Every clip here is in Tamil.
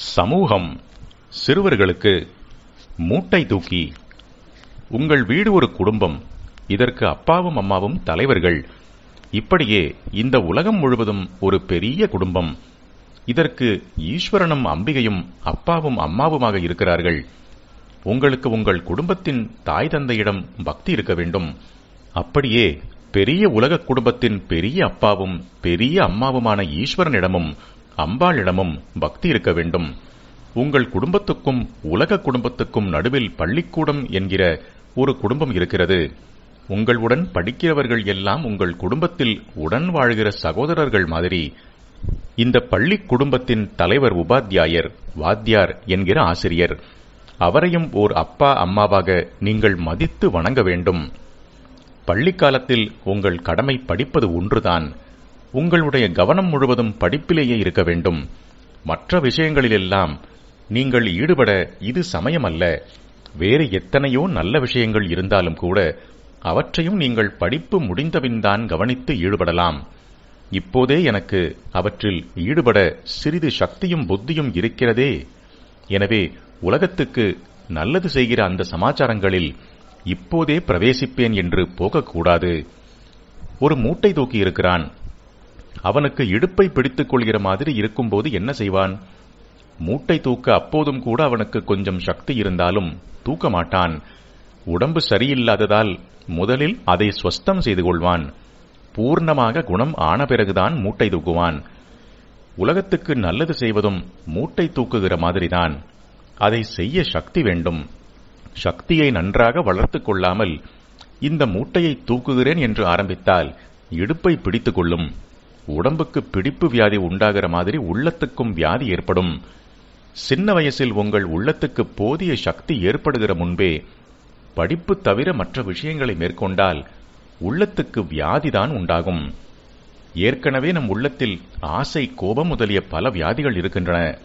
சமூகம் சிறுவர்களுக்கு மூட்டை தூக்கி உங்கள் வீடு ஒரு குடும்பம் இதற்கு அப்பாவும் அம்மாவும் தலைவர்கள். இப்படியே இந்த உலகம் முழுவதும் ஒரு பெரிய குடும்பம். இதற்கு ஈஸ்வரனும் அம்பிகையும் அப்பாவும் அம்மாவுமாக இருக்கிறார்கள். உங்களுக்கு உங்கள் குடும்பத்தின் தாய் தந்தையிடம் பக்தி இருக்க வேண்டும். அப்படியே பெரிய உலக குடும்பத்தின் பெரிய அப்பாவும் பெரிய அம்மாவுமான ஈஸ்வரனிடமும் அம்பாளிடமும் பக்தி இருக்க வேண்டும். உங்கள் குடும்பத்துக்கும் உலக குடும்பத்துக்கும் நடுவில் பள்ளிக்கூடம் என்கிற ஒரு குடும்பம் இருக்கிறது. உங்களுடன் படிக்கிறவர்கள் எல்லாம் உங்கள் குடும்பத்தில் உடன் வாழ்கிற சகோதரர்கள் மாதிரி. இந்த பள்ளி குடும்பத்தின் தலைவர் உபாத்தியாயர் வாத்தியார் என்கிற ஆசிரியர். அவரையும் ஓர் அப்பா அம்மாவாக நீங்கள் மதித்து வணங்க வேண்டும். பள்ளிக்காலத்தில் உங்கள் கடமை படிப்பது ஒன்றுதான். உங்களுடைய கவனம் முழுவதும் படிப்பிலேயே இருக்க வேண்டும். மற்ற விஷயங்களிலெல்லாம் நீங்கள் ஈடுபட இது சமயமல்ல. வேறு எத்தனையோ நல்ல விஷயங்கள் இருந்தாலும் கூட அவற்றையும் நீங்கள் படிப்பு முடிந்தபின்தான் கவனித்து ஈடுபடலாம். இப்போதே எனக்கு அவற்றில் ஈடுபட சிறிது சக்தியும் புத்தியும் இருக்கிறதே. எனவே உலகத்துக்கு நல்லது செய்கிற அந்த சமாச்சாரங்களில் இப்போதே பிரவேசிப்பேன் என்று போகக்கூடாது. ஒரு மூட்டை தூக்கி இருக்கிறான் அவனுக்கு இடுப்பை பிடித்துக் கொள்கிற மாதிரி இருக்கும்போது என்ன செய்வான்? மூட்டை தூக்க அப்போதும் கூட அவனுக்கு கொஞ்சம் சக்தி இருந்தாலும் தூக்க மாட்டான் உடம்பு சரியில்லாததால் முதலில் அதை ஸ்வஸ்தம் செய்து கொள்வான். பூர்ணமாக குணம் ஆன பிறகுதான் மூட்டை தூக்குவான். உலகத்துக்கு நல்லது செய்வதும் மூட்டை தூக்குகிற மாதிரிதான். அதை செய்ய சக்தி வேண்டும். சக்தியை நன்றாக வளர்த்துக் கொள்ளாமல் இந்த மூட்டையை தூக்குகிறேன் என்று ஆரம்பித்தால் இடுப்பை பிடித்துக் கொள்ளும். உடம்புக்கு பிடிப்பு வியாதி உண்டாகிற மாதிரி உள்ளத்துக்கும் வியாதி ஏற்படும். சின்ன வயசில் உங்கள் உள்ளத்துக்கு போதிய சக்தி ஏற்படுகிற முன்பே படிப்பு தவிர மற்ற விஷயங்களை மேற்கொண்டால் உள்ளத்துக்கு வியாதிதான் உண்டாகும். ஏற்கனவே நம் உள்ளத்தில் ஆசை கோபம் முதலிய பல வியாதிகள் இருக்கின்றன.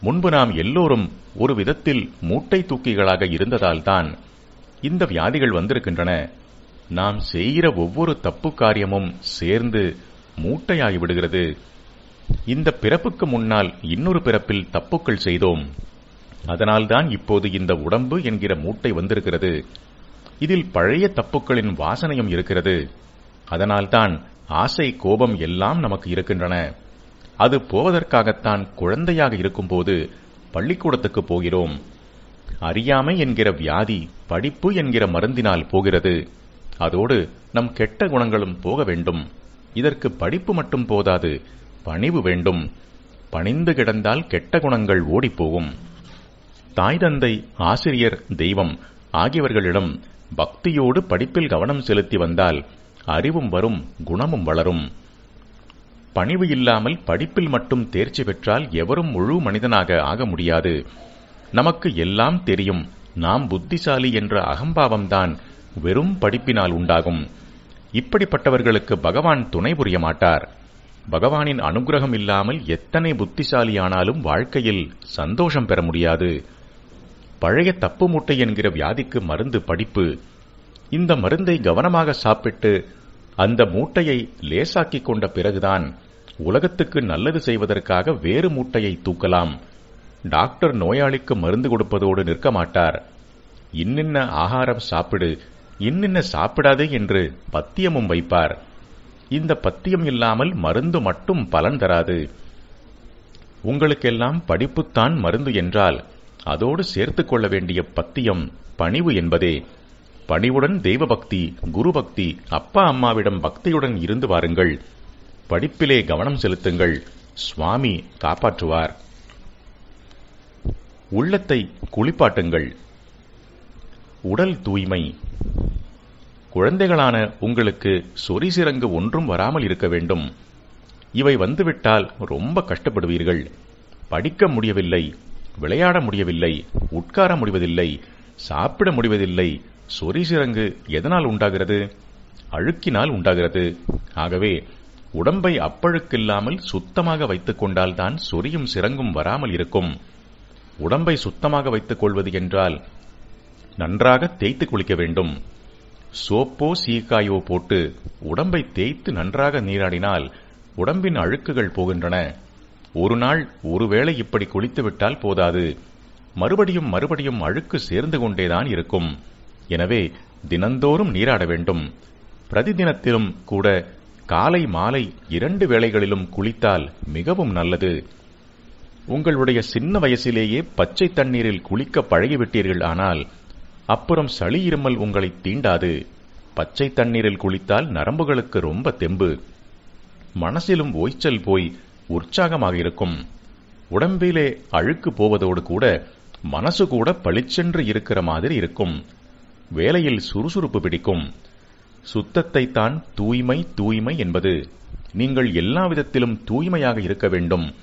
முன்பு நாம் எல்லோரும் ஒரு விதத்தில் மூட்டை தூக்கிகளாக இருந்ததால்தான் இந்த வியாதிகள் வந்திருக்கின்றன. நாம் செய்கிற ஒவ்வொரு தப்பு காரியமும் சேர்ந்து மூட்டையாகி விடுகிறது. இந்த பிறப்புக்கு முன்னால் இன்னொரு பிறப்பில் தப்புக்கள் செய்தோம். அதனால்தான் இப்போது இந்த உடம்பு என்கிற மூட்டை வந்திருக்கிறது. இதில் பழைய தப்புக்களின் வாசனையும் இருக்கிறது. அதனால்தான் ஆசை கோபம் எல்லாம் நமக்கு இருக்கின்றன. அது போவதற்காகத்தான் குழந்தையாக இருக்கும்போது பள்ளிக்கூடத்துக்கு போகிறோம். அறியாமை என்கிற வியாதி படிப்பு என்கிற மருந்தினால் போகிறது. அதோடு நம் கெட்ட குணங்களும் போக வேண்டும். இதற்கு படிப்பு மட்டும் போதாது பணிவு வேண்டும். பணிந்து கிடந்தால் கெட்ட குணங்கள் ஓடிப்போகும். தாய் தந்தை ஆசிரியர் தெய்வம் ஆகியவர்களிடம் பக்தியோடு படிப்பில் கவனம் செலுத்தி வந்தால் அறிவும் வரும் குணமும் வளரும். பணிவு இல்லாமல் படிப்பில் மட்டும் தேர்ச்சி பெற்றால் எவரும் முழு மனிதனாக ஆக முடியாது. நமக்கு எல்லாம் தெரியும் நாம் புத்திசாலி என்ற அகம்பாவம்தான் வெறும் படிப்பினால் உண்டாகும். இப்படிப்பட்டவர்களுக்கு பகவான் துணை புரிய மாட்டார். பகவானின் அனுகிரகம் இல்லாமல் எத்தனை புத்திசாலியானாலும் வாழ்க்கையில் சந்தோஷம் பெற முடியாது. பழைய தப்பு மூட்டை என்கிற வியாதிக்கு மருந்து படிப்பு. இந்த மருந்தை கவனமாக சாப்பிட்டு அந்த மூட்டையை லேசாக்கிக் கொண்ட பிறகுதான் உலகத்துக்கு நல்லது செய்வதற்காக வேறு மூட்டையை தூக்கலாம். டாக்டர் நோயாளிக்கு மருந்து கொடுப்பதோடு நிற்க மாட்டார். இன்னின்ன ஆகாரம் சாப்பிடு இன்னின்ன சாப்பிடாதே என்று பத்தியமும் வைப்பார். இந்த பத்தியம் இல்லாமல் மருந்து மட்டும் பலன் தராது. உங்களுக்கெல்லாம் படிப்புத்தான் மருந்து என்றால் அதோடு சேர்த்துக் கொள்ள வேண்டிய பத்தியம் பணிவு என்பதே. பணிவுடன் தெய்வபக்தி குருபக்தி குரு பக்தி அப்பா அம்மாவிடம் பக்தியுடன் இருந்து வாருங்கள். படிப்பிலே கவனம் செலுத்துங்கள். சுவாமி காப்பாற்றுவார். உள்ளத்தை குளிப்பாட்டுங்கள். உடல் தூய்மை. குழந்தைகளான உங்களுக்கு சொரிசிறங்கு ஒன்றும் வராமல் இருக்க வேண்டும். இவை வந்துவிட்டால் ரொம்ப கஷ்டப்படுவீர்கள். படிக்க முடியவில்லை விளையாட முடியவில்லை உட்கார முடிவதில்லை சாப்பிட முடிவதில்லை சொரிசிறங்கு எதனால் உண்டாகிறது? அழுக்கினால் உண்டாகிறது. ஆகவே உடம்பை அப்பழுக்கில்லாமல் சுத்தமாக வைத்துக் கொண்டால்தான் சொரியும் சிறங்கும் வராமல் இருக்கும். உடம்பை சுத்தமாக வைத்துக் கொள்வது என்றால் நன்றாக தேய்த்து குளிக்க வேண்டும். சோப்போ சீக்காயோ போட்டு உடம்பை தேய்த்து நன்றாக நீராடினால் உடம்பின் அழுக்குகள் போகின்றன. ஒரு நாள் ஒருவேளை இப்படி குளித்துவிட்டால் போதாது. மறுபடியும் மறுபடியும் அழுக்கு சேர்ந்து கொண்டேதான் இருக்கும். எனவே தினந்தோறும் நீராட வேண்டும். பிரதிதினத்திலும் கூட காலை மாலை இரண்டு வேளைகளிலும் குளித்தால் மிகவும் நல்லது. உங்களுடைய சின்ன வயசிலேயே பச்சை தண்ணீரில் குளிக்க பழகிவிட்டீர்கள் ஆனால் அப்புறம் சளி இருமல் உங்களை தீண்டாது. பச்சை தண்ணீரில் குளித்தால் நரம்புகளுக்கு ரொம்ப தெம்பு. மனசிலும் ஓய்ச்சல் போய் உற்சாகமாக இருக்கும். உடம்பிலே அழுக்கு போவதோடு கூட மனசு கூட பளிச்சென்று இருக்கிற மாதிரி இருக்கும். வேலையில் சுறுசுறுப்பு பிடிக்கும். சுத்தத்தை தான் தூய்மை தூய்மை என்பது. நீங்கள் எல்லா விதத்திலும் தூய்மையாக இருக்க வேண்டும்.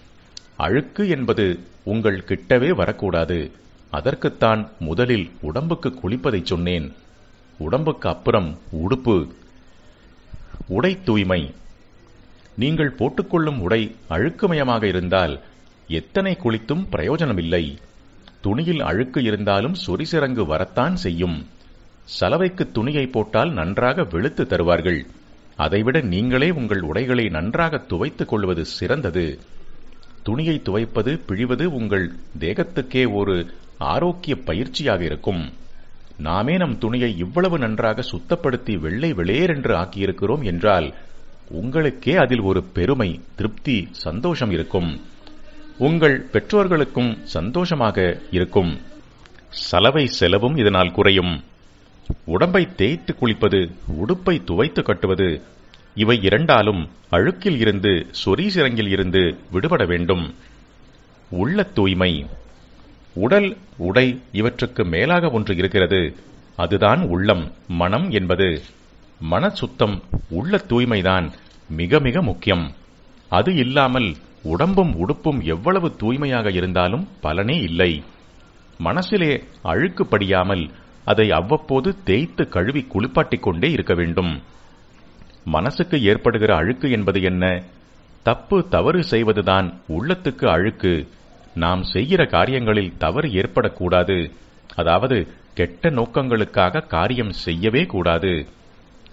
அழுக்கு என்பது உங்கள் கிட்டவே வரக்கூடாது. அதற்குத்தான் முதலில் உடம்புக்கு குளிப்பதைச் சொன்னேன். உடம்புக்கு அப்புறம் உடுப்பு. உடை தூய்மை. நீங்கள் போட்டுக்கொள்ளும் உடை அழுக்குமயமாக இருந்தால் எத்தனை குளித்தும் பிரயோஜனமில்லை. துணியில் அழுக்கு இருந்தாலும் சொரிசிறங்கு வரத்தான் செய்யும். சலவைக்கு துணியை போட்டால் நன்றாக வெளுத்து தருவார்கள். அதைவிட நீங்களே உங்கள் உடைகளை நன்றாக துவைத்துக் கொள்வது சிறந்தது. துணியை துவைப்பது பிழிவது உங்கள் தேகத்துக்கே ஒரு ஆரோக்கிய பயிற்சியாக இருக்கும். நாமே நம் துணியை இவ்வளவு நன்றாக சுத்தப்படுத்தி வெள்ளை வெளியேறென்று ஆக்கியிருக்கிறோம் என்றால் உங்களுக்கே அதில் ஒரு பெருமை திருப்தி சந்தோஷம் இருக்கும். உங்கள் பெற்றோர்களுக்கும் சந்தோஷமாக இருக்கும். சலவை செலவும் இதனால் குறையும். உடம்பை தேய்த்து குளிப்பது உடுப்பை துவைத்து கட்டுவது இவை இரண்டாலும் அழுக்கில் இருந்து சொரீசிரங்கில் இருந்து விடுபட வேண்டும். உள்ள தூய்மை உடல் உடை இவற்றுக்கு மேலாக ஒன்று இருக்கிறது. அதுதான் உள்ளம் மனம் என்பது. மன சுத்தம் உள்ள தூய்மைதான் மிக மிக முக்கியம். அது இல்லாமல் உடம்பும் உடுப்பும் எவ்வளவு தூய்மையாக இருந்தாலும் பலனே இல்லை. மனசிலே அழுக்கு படியாமல் அதை அவ்வப்போது தேய்த்து கழுவி குளிப்பாட்டிக் கொண்டே இருக்க வேண்டும். மனசுக்கு ஏற்படுகிற அழுக்கு என்பது என்ன? தப்பு தவறு செய்வதுதான் உள்ளத்துக்கு அழுக்கு. நாம் செய்கிற காரியங்களில் தவறு ஏற்படக்கூடாது. அதாவது கெட்ட நோக்கங்களுக்காக காரியம் செய்யவே கூடாது.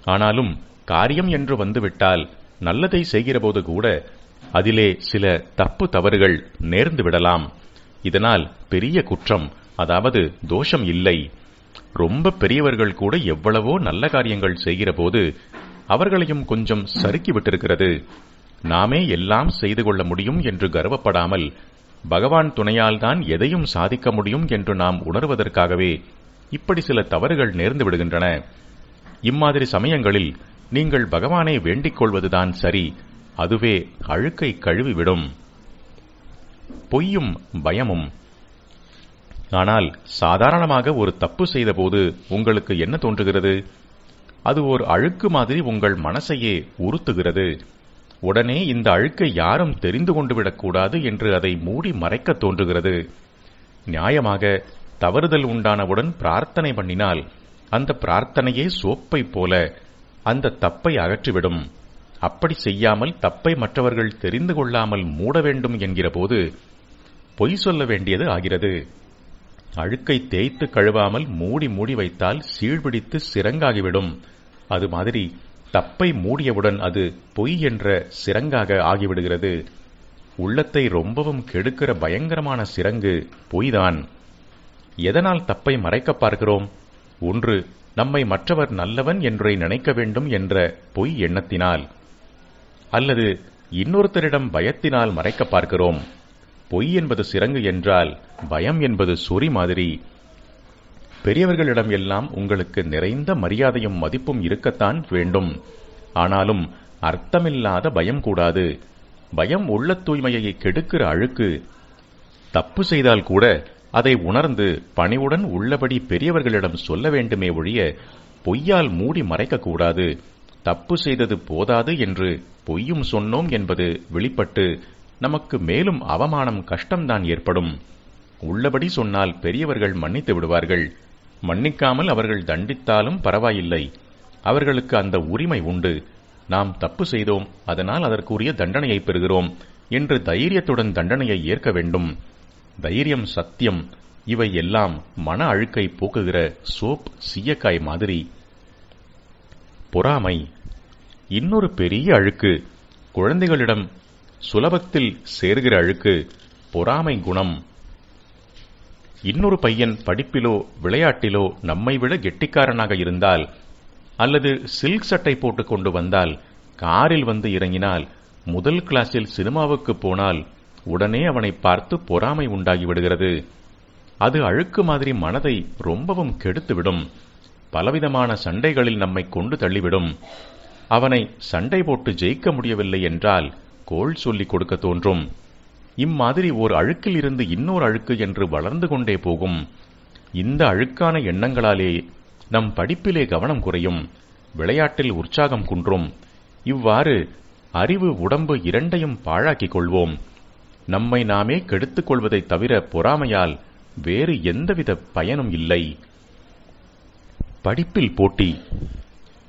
ஆனாலும் காரியம் என்று வந்துவிட்டால் நல்லதை செய்கிறபோது கூட அதிலே சில தப்பு தவறுகள் நேர்ந்து விடலாம். இதனால் பெரிய குற்றம் அதாவது தோஷம் இல்லை. ரொம்ப பெரியவர்கள் கூட எவ்வளவோ நல்ல காரியங்கள் செய்கிறபோது அவர்களையும் கொஞ்சம் சறுக்கி விட்டிருக்கிறது. நாமே எல்லாம் செய்து கொள்ள முடியும் என்று கர்வப்படாமல் பகவான் துணையால் தான் எதையும் சாதிக்க முடியும் என்று நாம் உணர்வதற்காகவே இப்படி சில தவறுகள் நேர்ந்து விடுகின்றன. இம்மாதிரி சமயங்களில் நீங்கள் பகவானை வேண்டிக் கொள்வதுதான் சரி அதுவே அழுக்கை கழுவிவிடும். பொய்யும் பயமும். ஆனால் சாதாரணமாக ஒரு தப்பு செய்தபோது உங்களுக்கு என்ன தோன்றுகிறது? அது ஒரு அழுக்கு மாதிரி உங்கள் மனசையே உறுத்துகிறது. உடனே இந்த அழுக்கை யாரும் தெரிந்து கொண்டு விடக்கூடாது என்று அதை மூடி மறைக்க தோன்றுகிறது. நியாயமாக தவறுதல் உண்டானவுடன் பிரார்த்தனை பண்ணினால் அந்த பிரார்த்தனையே சோப்பை போல அந்த தப்பை அகற்றிவிடும். அப்படி செய்யாமல் தப்பை மற்றவர்கள் தெரிந்து கொள்ளாமல் மூட வேண்டும் என்கிற போது பொய் சொல்ல வேண்டியது ஆகிறது. அழுக்கை தேய்த்து கழுவாமல் மூடி மூடி வைத்தால் சீழ்பிடித்து சிறங்காகிவிடும் அது மாதிரி தப்பை மூடியவுடன் அது பொய் என்ற சிறங்காக ஆகிவிடுகிறது. உள்ளத்தை ரொம்பவும் கெடுக்கிற பயங்கரமான சிறங்கு பொய்தான். எதனால் தப்பை மறைக்க பார்க்கிறோம்? ஒன்று நம்மை மற்றவர் நல்லவன் என்றை நினைக்க வேண்டும் என்ற பொய் எண்ணத்தினால். அல்லது இன்னொருத்தரிடம் பயத்தினால் மறைக்க பார்க்கிறோம்? பொய் என்பது சிறங்கு என்றால் பயம் என்பது சொறி மாதிரி. பெரியவர்களிடம் எல்லாம் உங்களுக்கு நிறைந்த மரியாதையும் மதிப்பும் இருக்கத்தான் வேண்டும். ஆனாலும் அர்த்தமில்லாத பயம் கூடாது. பயம் உள்ள தூய்மையை கெடுக்கிற அழுக்கு. தப்பு செய்தால் கூட அதை உணர்ந்து பணிவுடன் உள்ளபடி பெரியவர்களிடம் சொல்ல வேண்டுமே ஒழிய பொய்யால் மூடி மறைக்கக்கூடாது தப்பு செய்தது போதாது என்று பொய்யும் சொன்னோம் என்பது வெளிப்பட்டு நமக்கு மேலும் அவமானம் கஷ்டம்தான் ஏற்படும். உள்ளபடி சொன்னால் பெரியவர்கள் மன்னித்து விடுவார்கள். மன்னிக்காமல் அவர்கள் தண்டித்தாலும் பரவாயில்லை. அவர்களுக்கு அந்த உரிமை உண்டு. நாம் தப்பு செய்தோம் அதனால் அதற்குரிய தண்டனையை பெறுகிறோம் என்று தைரியத்துடன் தண்டனையை ஏற்க வேண்டும். தைரியம் சத்தியம். இவை எல்லாம் மன அழுக்கை போக்குகிற சோப் சீயக்காய் மாதிரி. பொறாமை. இன்னொரு பெரிய அழுக்கு. குழந்தைகளிடம் சுலபத்தில் சேர்கிற அழுக்கு. பொறாமை குணம். இன்னொரு பையன் படிப்பிலோ விளையாட்டிலோ நம்மை விட கெட்டிக்காரனாக இருந்தால் அல்லது சில்க் சட்டை போட்டு கொண்டு வந்தால் காரில் வந்து இறங்கினால் முதல் கிளாஸில் சினிமாவுக்கு போனால் உடனே அவனை பார்த்து பொறாமை உண்டாகிவிடுகிறது அது அழுக்கு மாதிரி மனதை ரொம்பவும் கெடுத்துவிடும். பலவிதமான சண்டைகளில் நம்மை கொண்டு தள்ளிவிடும். அவனை சண்டை போட்டு ஜெயிக்க முடியவில்லை என்றால் கோள் சொல்லிக் கொடுக்க தோன்றும். இம்மாதிரி ஓர் அழுக்கில் இருந்து இன்னொரு அழுக்கு என்று வளர்ந்து கொண்டே போகும். இந்த அழுக்கான எண்ணங்களாலே நம் படிப்பிலே கவனம் குறையும். விளையாட்டில் உற்சாகம் குன்றும். இவ்வாறு அறிவு உடம்பு இரண்டையும் பாழாக்கிக் கொள்வோம். நம்மை நாமே கெடுத்துக் கொள்வதை தவிர பொறாமையால் வேறு எந்தவித பயனும் இல்லை. படிப்பில் போட்டி.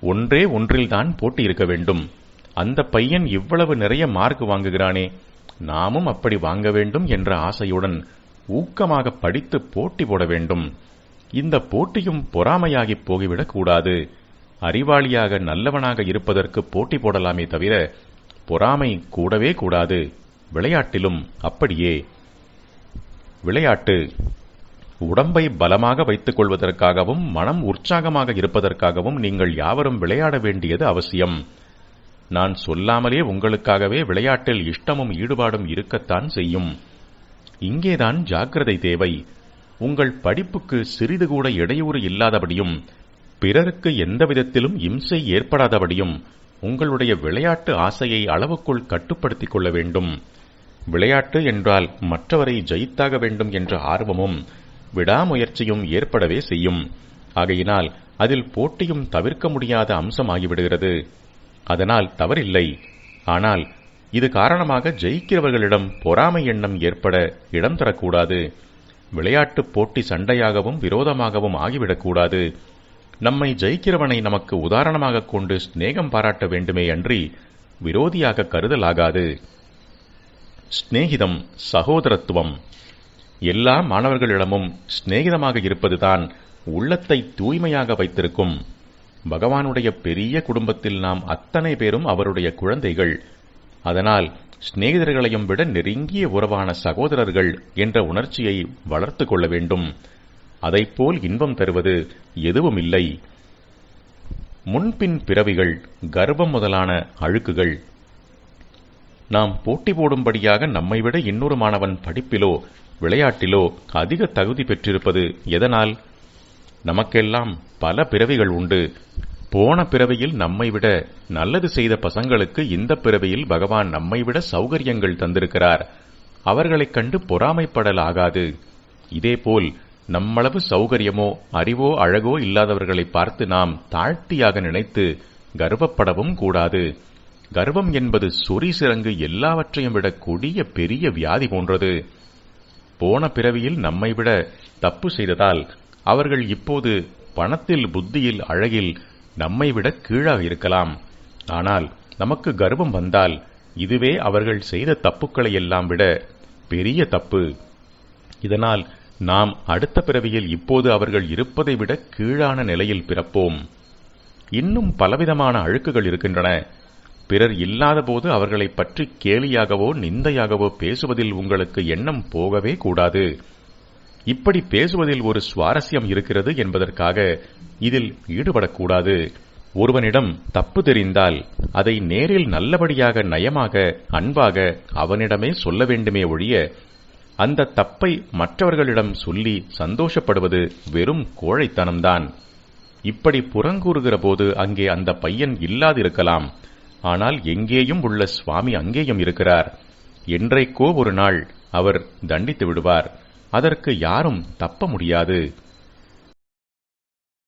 ஒன்றே ஒன்றில்தான் போட்டி இருக்க வேண்டும். அந்த பையன் இவ்வளவு நிறைய மார்க் வாங்குகிறானே. நாமும் அப்படி வாங்க வேண்டும் என்ற ஆசையுடன் ஊக்கமாக படித்து போட்டி போட வேண்டும். இந்த போட்டியும் பொறாமையாகிப் போகிவிடக் கூடாது. அறிவாளியாக நல்லவனாக இருப்பதற்கு போட்டி போடலாமே தவிர பொறாமை கூடவே கூடாது. விளையாட்டிலும் அப்படியே. விளையாட்டு. உடம்பை பலமாக வைத்துக் கொள்வதற்காகவும் மனம் உற்சாகமாக இருப்பதற்காகவும் நீங்கள் யாவரும் விளையாட வேண்டியது அவசியம். நான் சொல்லாமலே உங்களுக்காகவே விளையாட்டில் இஷ்டமும் ஈடுபாடும் இருக்கத்தான் செய்யும். இங்கேதான் ஜாக்கிரதை தேவை. உங்கள் படிப்புக்கு சிறிது கூட இடையூறு இல்லாதபடியும் பிறருக்கு எந்த விதத்திலும் இம்சை ஏற்படாதபடியும் உங்களுடைய விளையாட்டு ஆசையை அளவுக்குள் கட்டுப்படுத்திக் கொள்ள வேண்டும். விளையாட்டு என்றால் மற்றவரை ஜெயித்தாக வேண்டும் என்ற ஆர்வமும் விடாமுயற்சியும் ஏற்படவே செய்யும். ஆகையினால் அதில் போட்டியும் தவிர்க்க முடியாத அம்சமாகிவிடுகிறது. அதனால் தவறில்லை. ஆனால் இது காரணமாக ஜெயிக்கிறவர்களிடம் பொறாமை எண்ணம் ஏற்பட இடம் தரக்கூடாது. விளையாட்டுப் போட்டி சண்டையாகவும் விரோதமாகவும் ஆகிவிடக்கூடாது. நம்மை ஜெயிக்கிறவனை நமக்கு உதாரணமாகக் கொண்டு சிநேகம் பாராட்ட வேண்டுமே அன்றி விரோதியாக கருதலாகாது. சிநேகிதம் சகோதரத்துவம். எல்லா மாணவர்களிடமும் சிநேகிதமாக இருப்பதுதான் உள்ளத்தை தூய்மையாக வைத்திருக்கும். பகவானுடைய பெரிய குடும்பத்தில் நாம் அத்தனை பேரும் அவருடைய குழந்தைகள். அதனால் சிநேகிதர்களையும் விட நெருங்கிய உறவான சகோதரர்கள் என்ற உணர்ச்சியை வளர்த்து கொள்ள வேண்டும். அதைப்போல் இன்பம் தருவது எதுவும் இல்லை முன்பின் பிறவிகள் கர்வம் முதலான அழுக்குகள். நாம் போட்டி போடும்படியாக நம்மை விட இன்னொரு மாணவன் படிப்பிலோ விளையாட்டிலோ அதிக தகுதி பெற்றிருப்பது எதனால்? நமக்கெல்லாம் பல பிறவிகள் உண்டு. போன பிறவியில் நம்மை விட நல்லது செய்த பசங்களுக்கு இந்த பிறவியில் பகவான் நம்மை விட சௌகரியங்கள் தந்திருக்கிறார். அவர்களைக் கண்டு பொறாமைப்படலாகாது. இதேபோல் நம்மளவு சௌகரியமோ அறிவோ அழகோ இல்லாதவர்களை பார்த்து நாம் தாழ்த்தியாக நினைத்து கர்வப்படவும் கூடாது. கர்வம் என்பது சொறி சிறங்கு எல்லாவற்றையும் விட கொடிய பெரிய வியாதி போன்றது. போன பிறவியில் நம்மை விட தப்பு செய்ததால் அவர்கள் இப்போது பணத்தில் புத்தியில் அழகில் நம்மை விட கீழாக இருக்கலாம். ஆனால் நமக்கு கர்வம் வந்தால் இதுவே அவர்கள் செய்த தப்புக்களை எல்லாம் விட பெரிய தப்பு. இதனால் நாம் அடுத்த பிறவியில் இப்போது அவர்கள் இருப்பதை விட கீழான நிலையில் பிறப்போம். இன்னும் பலவிதமான அழுக்குகள் இருக்கின்றன. பிறர் இல்லாதபோது அவர்களைப் பற்றி கேலியாகவோ நிந்தையாகவோ பேசுவதில் உங்களுக்கு எண்ணம் போகவே கூடாது. இப்படி பேசுவதில் ஒரு சுவாரஸ்யம் இருக்கிறது என்பதற்காக இதில் ஈடுபடக்கூடாது. ஒருவனிடம் தப்பு தெரிந்தால் அதை நேரில் நல்லபடியாக நயமாக அன்பாக அவனிடமே சொல்ல வேண்டுமே ஒழிய அந்த தப்பை மற்றவர்களிடம் சொல்லி சந்தோஷப்படுவது வெறும் கோழைத்தனம்தான். இப்படி புறங்கூறுகிற போது அங்கே அந்த பையன் இல்லாதிருக்கலாம். ஆனால் எங்கேயும் உள்ள சுவாமி அங்கேயும் இருக்கிறார். என்றைக்கோ ஒரு நாள் அவர் தண்டித்து விடுவார். அதற்கு யாரும் தப்ப முடியாது.